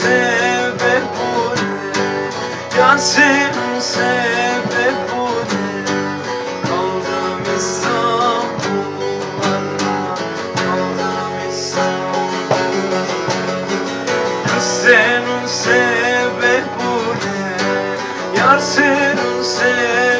sebebun Yasim sebebun Kaldım İstanbul'da Kaldım İstanbul'da Yasim sebebun Yasim sebebun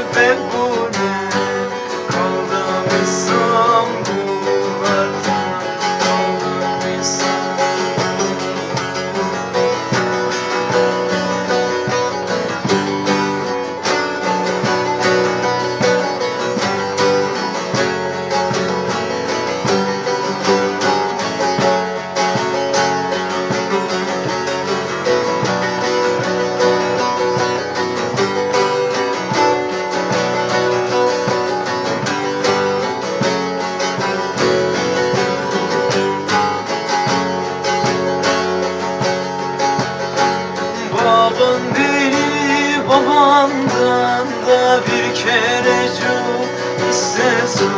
da bir kere çok istesin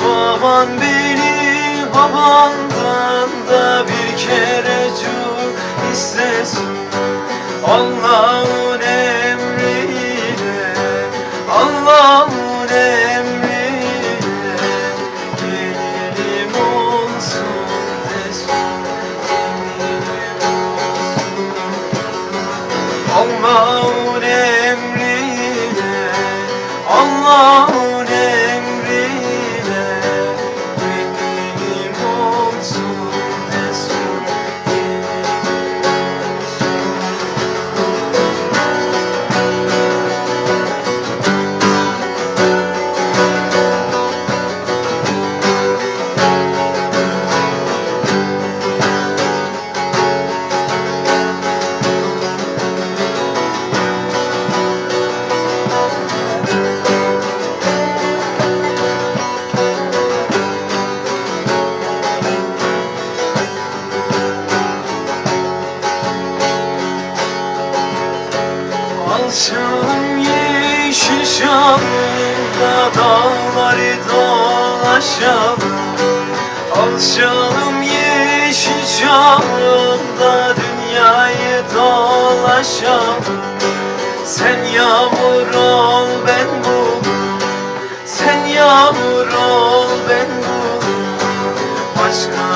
Baban beni babandan da bir kere çok istesin Allah'ın Alçalım yeşil şalında dağları dolaşalım. Alçalım yeşil şalında dünyayı dolaşalım. Sen yağmur ol ben bulut Sen yağmur ol ben bulut Başka